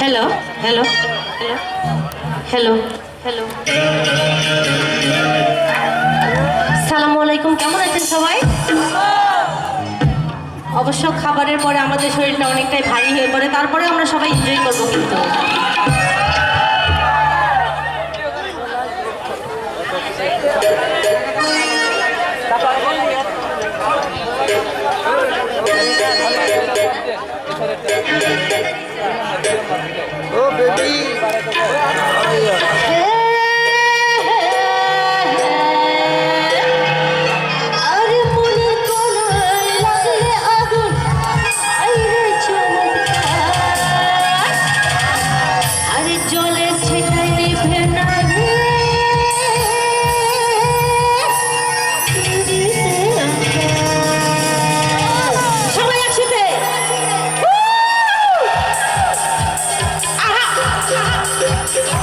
Hello hello hello hello সালামু আলাইকুম, কেমন আছেন সবাই? অবশ্য খাবারের পরে আমাদের শরীরটা অনেকটাই ভারী হয়ে পড়ে তারপরে আমরা সবাই এনজয় করব কিন্তু।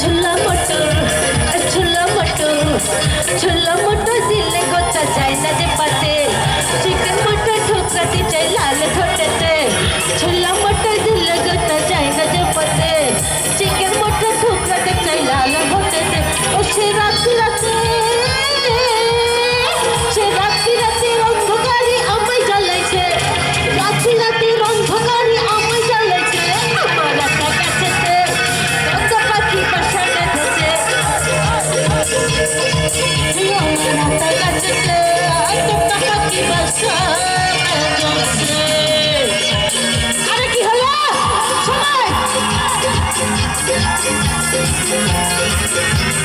ঝুল্লা মটু ঝুল্লা মটু ঝুল্লা মটু দিলে কথা যায় না যে to the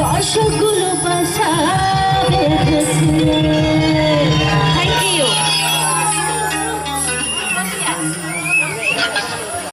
দশগুলো বাসা বেঁধেছে।